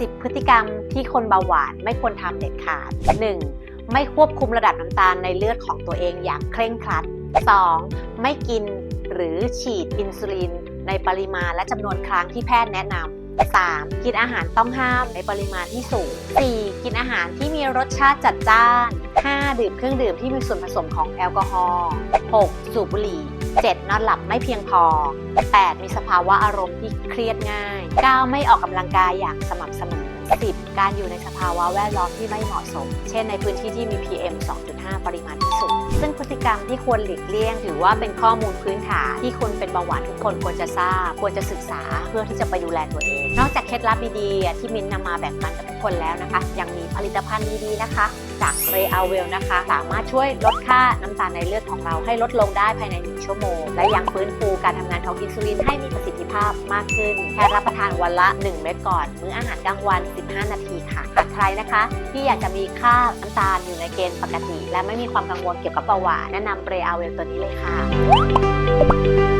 10 พฤติกรรมที่คนเบาหวานไม่ควรทำเด็ดขาด 1. ไม่ควบคุมระดับน้ำตาลในเลือดของตัวเองอย่างเคร่งครัด 2. ไม่กินหรือฉีดอินซูลิน ในปริมาณและจำนวนครั้งที่แพทย์แนะนำ 3. กินอาหารต้องห้ามในปริมาณที่สูง 4. กินอาหารที่มีรสชาติจัดจ้าน 5. ดื่มเครื่องดื่มที่มีส่วนผสมของแอลกอฮอล์ 6. สูบบุหรี่ 7. นอนหลับไม่เพียงพอ 8. มีสภาวะอารมณ์ที่เครียดง่าย 9. ไม่ออกกำลังกายอย่างสม่ำเสมอ 10. การอยู่ในสภาวะแวดล้อมที่ไม่เหมาะสม เช่นในพื้นที่ที่มี PM 2.5 ปริ ติกรรมที่ควรหลีกเลี่ยง ถือว่าเป็นข้อมูลพื้นฐานที่คนเป็นเบาหวานทุกคนควรจะทราบ ควรจะศึกษาเพื่อที่จะไปดูแลตัวเอง นอกจากเคล็ดลับดีๆที่มินนำมาแบ่งปันกับทุกคนแล้วนะคะ ยังมีผลิตภัณฑ์ดีๆนะคะ จากเรอาเวลนะคะ สามารถช่วยลดค่าน้ำตาลในเลือดของเราให้ลดลงได้ภายใน 1 ชั่วโมง และยังฟื้นฟูการทำงานของอินซูลินให้มีประสิทธิภาพมากขึ้นแค่รับประทานวันละ 1 เม็ดก่อน มื้ออาหารกลางวัน 15 นาทีค่ะหากใครนะคะ ที่อยากจะมีค่าน้ำตาลอยู่ในเกณฑ์ปกติ และไม่มีความกังวลเกี่ยวกับเบาหวานแนะนำเรอาเวลตัวนี้เลยค่ะ